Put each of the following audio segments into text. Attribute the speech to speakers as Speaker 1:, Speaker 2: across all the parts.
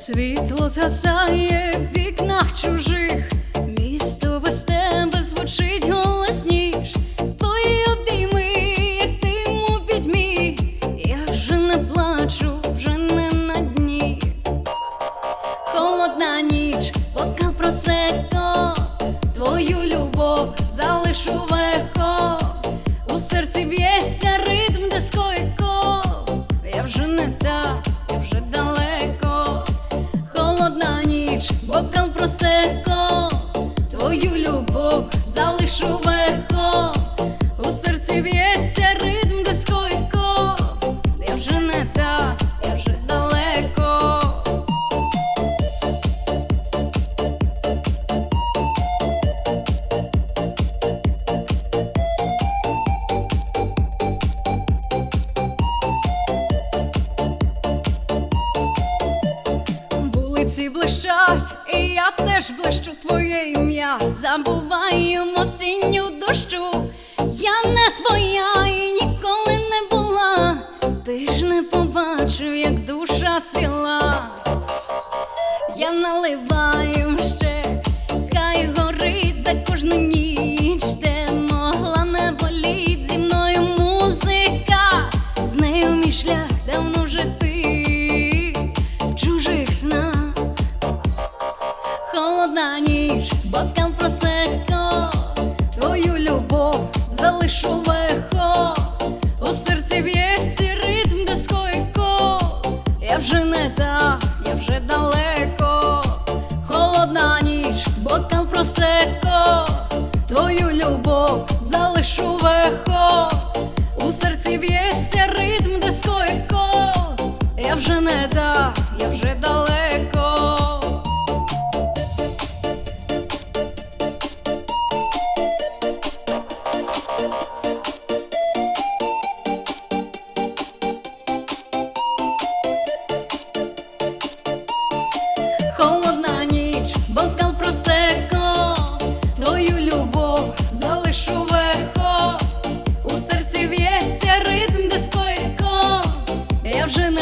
Speaker 1: Світло згасає в вікнах чужих, місто без тебе звучить голосніш. Твої обійми, як дим у підьмі, я вже не плачу, вже не на дні. Холодна ніч, бокал просеко, твою любов залишу вехо. У серці б'ється ритм дискойко. Залишу вехо. У серці в'ється ритм дискойко. Я вже не та, Вулиці блищать, і я теж блищу твоє ім'я. Забуваємо в тінню дощу. Я не твоя і ніколи не була. Ти ж не побачив, як душа цвіла. Я наливаю ще, Холодна ніч, бокал просеко, твою любов залишу вехо, у серці б'ється ритм дискойко, я вже не та, я вже далеко, холодна ніч, бокал просеко, твою любов залишу вехо, у серці б'ється ритм дискойко, я вже не та, я вже далеко.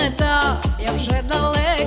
Speaker 1: мета, я вже далеко.